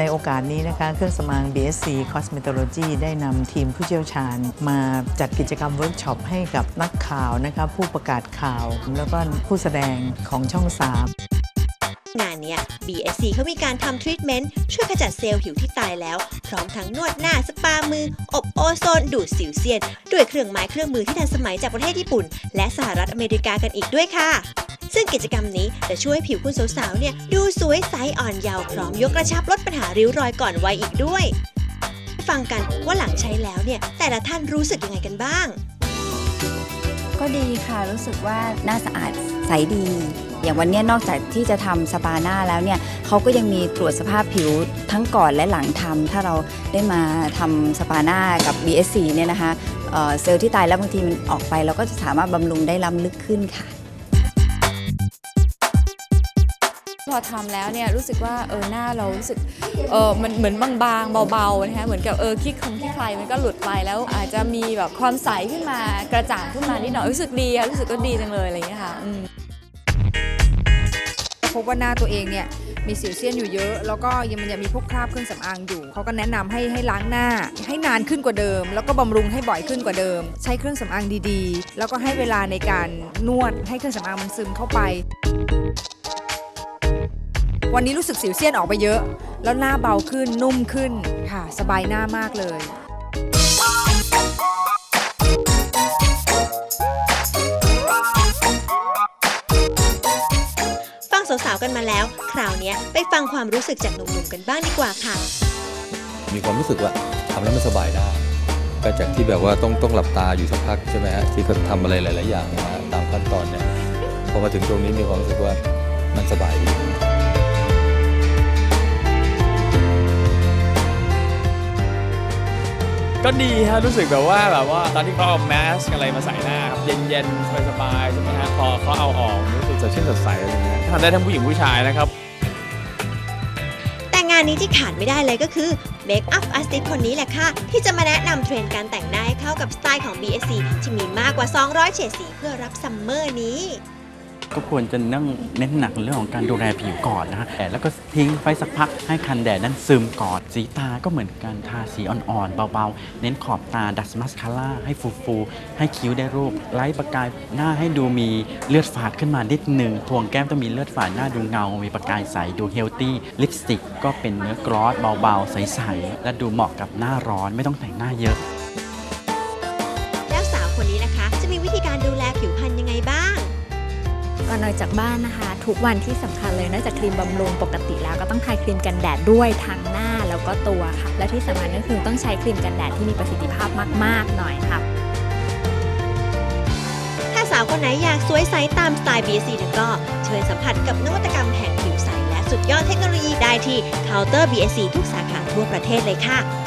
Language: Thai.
ในโอกาสนี้นะคะ เครื่องสำอาง BSC Cosmetology ได้นำทีมผู้เชี่ยวชาญ มาจัดกิจกรรมเวิร์กช็อปให้กับนักข่าวนะคะผู้ประกาศข่าว แล้วก็ผู้แสดงของช่อง 3งานเนี้ย BSC เขามีการทำทรีทเมนต์ช่วยขจัดเซลล์ผิวที่ตายแล้ว พร้อมทั้งนวดหน้าสปามือ อบโอโซน ดูดสิวเซียน ด้วยเครื่องไม้เครื่องมือที่ทันสมัยจากประเทศญี่ปุ่น และสหรัฐอเมริกากันอีกด้วยค่ะ ซึ่งกิจกรรมนี้จะช่วยผิวคุณสาวๆเนี่ยดูสวยใสอ่อนเยาว์พร้อมยกกระชับลดปัญหาริ้วรอยก่อนวัยอีกด้วย ฟังกันว่าหลังใช้แล้วเนี่ยแต่ละท่านรู้สึกยังไงกันบ้าง ก็ดีค่ะรู้สึกว่าหน้าสะอาดใสดี อย่างวันนี้นอกจากที่จะทำสปาหน้าแล้วเนี่ยเขาก็ยังมีตรวจสภาพผิวทั้งก่อนและหลังทำถ้าเราได้มาทำสปาหน้ากับ BSC เนี่ยนะคะเเซลล์ที่ตายแล้วบางทีมันออกไป เราก็จะสามารถบำรุงได้ล้ำลึกขึ้นค่ะ พอทำแล้วเนี่ยรู้สึกว่าเออหน้าเรารู้สึกเออมันเหมือนบางๆเบาๆนะคะเหมือนกับเออขี้คงขี้ใครมันก็หลุดไปแล้วอาจจะมีแบบความใสขึ้นมากระจ่างขึ้นมานิดหน่อยรู้สึกดีอะรู้สึกก็ดีจังเลยอะไรอย่างเงี้ยค่ะพบว่าหน้าตัวเองเนี่ยมีสิวเซียนอยู่เยอะ แล้วก็ยังมันยังมีพวกคราบเครื่องสำอางอยู่เขาก็แนะนำให้ให้ล้างหน้า ให้นานขึ้นกว่าเดิม แล้วก็บำรุงให้บ่อยขึ้นกว่าเดิม ใช้เครื่องสำอางดีๆ แล้วก็ให้เวลาในการนวดให้เครื่องสำอางมันซึมเข้าไป วันนี้รู้สึกสิวเซียนออกไปเยอะ แล้วหน้าเบาขึ้นนุ่มขึ้นค่ะ สบายหน้ามากเลยฟังสาวๆกันมาแล้ว คราวเนี้ยไปฟังความรู้สึกจากหนุ่มๆกันบ้างดีกว่าค่ะ มีความรู้สึกว่าทำแล้วมันสบายได้ก็จากที่แบบว่าต้องต้องหลับตาอยู่สักพักใช่ไหมฮะที่เขาทำอะไรหลาย ๆ อย่างมาตามขั้นตอนเนี่ยพอมาถึงตรงนี้มีความรู้สึกว่ามันสบายดี ก็ดีฮะรู้สึกแบบว่าแบบว่าตอนที่เขาเอาแมสอะไรมาใส่หน้าครับเย็นๆสบายๆใช่ไหมฮะพอเขาเอาออกรู้สึกสดชื่นสดใสอะไรอย่างเงี้ยทำได้ทั้งผู้หญิงผู้ชายนะครับ แต่งานนี้ที่ขาดไม่ได้เลยก็คือ Make Up Artist คนนี้แหละค่ะ ที่จะมาแนะนำเทรนด์การแต่งหน้าให้เข้ากับสไตล์ของ BSC ที่มีมากกว่า 200 เฉดสีเพื่อรับซัมเมอร์นี้ ก็ควรจะนั่งเน้นหนักเรื่องของการดูแลผิวก่อนนะฮะแล้วก็ทิ้งไว้สักพักให้คันแดดนั้นซึมก่อนสีตาก็เหมือนกันทาสีอ่อนๆเบาๆ เน้นขอบตาดัสมาสคาร่าให้ฟูๆให้คิ้วได้รูปไล่ประกายหน้าให้ดูมีเลือดฝาดขึ้นมานิดหนึ่งทวงแก้มต้องมีเลือดฝาดหน้าดูเงา มีประกายใสดูเฮลตี้ลิปสติกก็เป็นเนื้อกรอสเบาๆ ใสๆและดูเหมาะกับหน้าร้อนไม่ต้องแต่งหน้าเยอะ ก่อนออกจากบ้านนะคะ ทุกวันที่สำคัญเลยนอกจากครีมบำรุงปกติแล้วก็ต้องทาครีมกันแดดด้วยทั้งหน้าแล้วก็ตัวค่ะ และที่สำคัญก็คือต้องใช้ครีมกันแดดที่มีประสิทธิภาพมาก ๆ หน่อยค่ะถ้าสาวคนไหนอยากสวยใสตามสไตล์ BSC แล้วก็เชิญสัมผัสกับนวัตกรรมแห่งผิวใสและสุดยอดเทคโนโลยีได้ที่เคาน์เตอร์ BSC ทุกสาขาทั่วประเทศเลยค่ะ